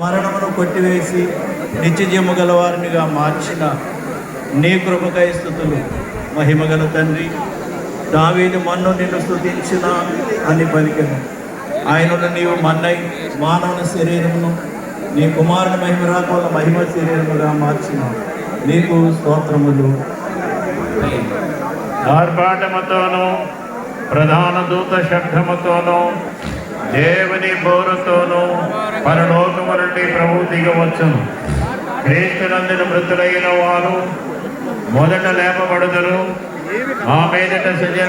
మరణమును కొట్టివేసి నిత్యజీము గలవారినిగా మార్చిన నీ కృపకై స్థుతులు. మహిమగల తండ్రి దావీదు మన్ను నిన్ను స్థుతించిన అని పలికను. ఆయనను నీవు మన్నై మానవుని శరీరమును నీ కుమారుని మహిమ రాకుండా మహిమ శరీరముగా మార్చిన నీకు స్తోత్రములు. ఆర్భాటముతోనూ ప్రధాన దూత శబ్దముతోనూ దేవుని బోరుతోనూ పరలోకము నుండి ప్రభు దిగవచ్చును. క్రీస్తునందున మృతులైన వారు మొదట లేపబడుదరు. ఆ మీదట సజీవ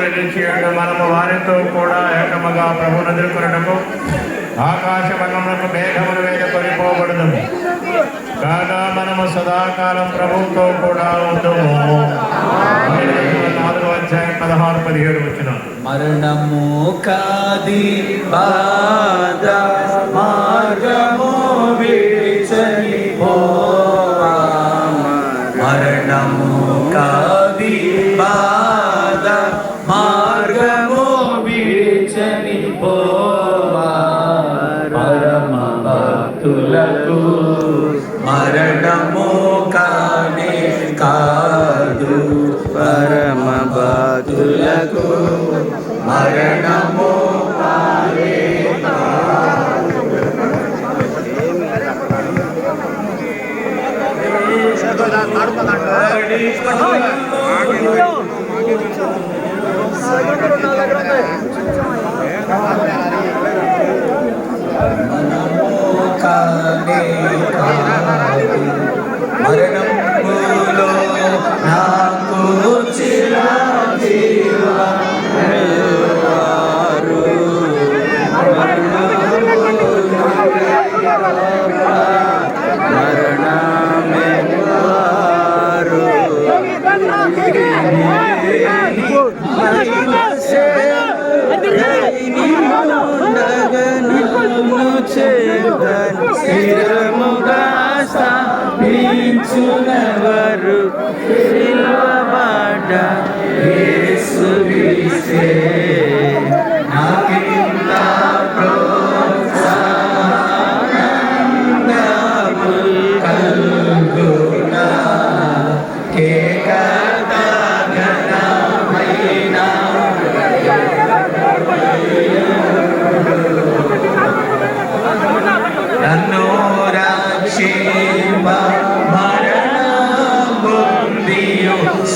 మనము వారితో కూడా ఏకముగా ప్రభుని ఆకాశ ఆకాశమనములకు మేఘముల మీద కొనిపోబడుదుము కాగా మనము సదాకాలం ప్రభుతో కూడా ఉండము. నాలుగో అధ్యాయం పదహారు పదిహేడు వచ్చిన. మరణము కాది మరణము స్థిరముగా స్థాపించునవరు సిల్వబడ్డ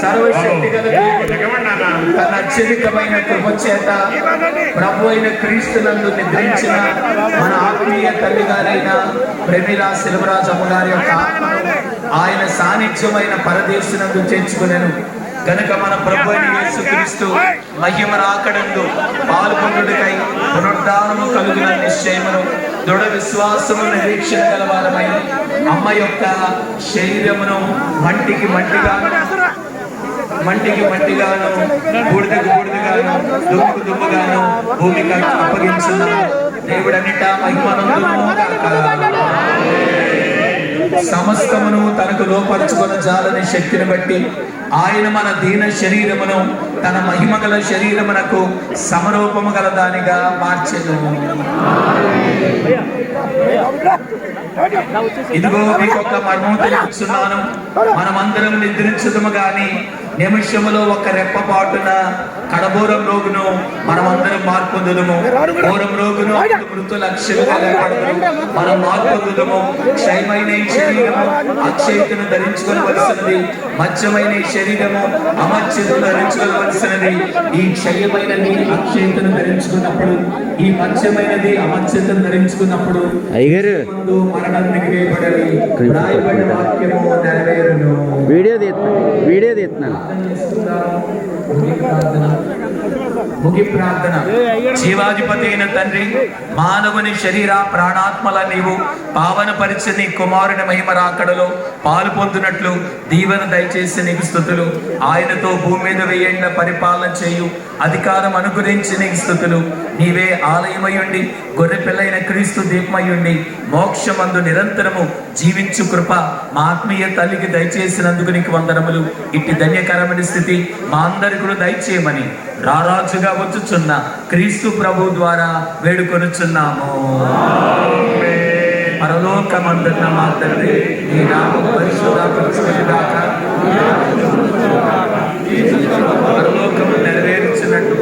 సర్వశక్తి గల తన అత్యధికమైన కృప చేత ప్రభు అయిన క్రీస్తునందు నిద్రించిన మన ఆత్మీయ తల్లి గారైన ప్రమిలా శివరాజమ్మ గారి యొక్క ఆత్మను ఆయన సాన్నిధ్యమైన పరదేశునందు చేర్చుకునేను. కనుక మన ప్రభు అయిన యేసుక్రీస్తు మహిమ రాకడందు పాల్గొండుడికై పునరుద్ధానము కలుగున నిశ్చయమును దృఢ విశ్వాసము నిరీక్షణ గలవారమై అమ్మ యొక్క శరీరమును మంటికి మంటిగాను మంటికి మంటిగాను బూడిదకు బూడిదగాను దుమ్ముకు దుమ్ముగాను భూమికి అప్పగించిన దేవుడనిట మహిమనందును సమస్తమును తనకు లోపరచుకున్న జాలని శక్తిని బట్టి ఆయన మన దీన శరీరమును తన మహిమగల శరీరమునకు సమరూపము గల దానిగా మార్చెను ఇదిగో మీకు ఒక మర్మం తెలుపుతున్నాను. మనమందరం నిద్రించదము గాని నిమిషములో ఒక రెప్పపాటున కడబోరం రోగును మనమందరం మార్పొందుదము. ఘోరం రోగును అక్షలుగా లేపడదుము మనం మార్పొందుదము. క్షయమైన ఈ శరీరము అక్షయతను ధరించుకోవలసినది మత్స్యమైన ఈ శరీరము అమర్చతను ధరించుకోవలసినది ఈ క్షయమైనది అక్షయతను ధరించుకున్నప్పుడు ఈ మత్స్యమైనది అమర్చతను ధరించుకున్నప్పుడు మరణానికి వేయబడాలి రాయబడిన వాక్యము నెరవేరును. వీడియో తీస్తున్నాను. వీడియో తీస్తున్నాను. ప్రార్థన Gracias. ముగి ప్రార్థన. జీవాధిపతి అయిన తండ్రి మానవుని శరీర ప్రాణాత్మల నీవు పావన పరిచయ నీ కుమారుని మహిమ రాకడలో పాలు పొందునట్లు దీవెన దయచేసి నీకు స్థుతులు. ఆయనతో భూమి మీద వేయండ పరిపాలన చేయు అధికారం అనుగురించి నీకు స్థుతులు. నీవే ఆలయమయుండి గొర్రె పిల్లైన క్రీస్తు దీపమయుండి మోక్షమందు నిరంతరము జీవించు కృప మా ఆత్మీయ తల్లికి దయచేసినందుకు నీకు వందనములు. ఇట్టి ధన్యకరమైన స్థితి మా అందరికి దయచేయమని. రారాజుగా వచ్చుచున్న క్రీస్తు ప్రభు ద్వారా వేడుకొనుచున్నాము. పరలోకమందున్న మా తండ్రి నీ నామం పరిశుద్ధ పరలోకము నెరవేర్చినట్టు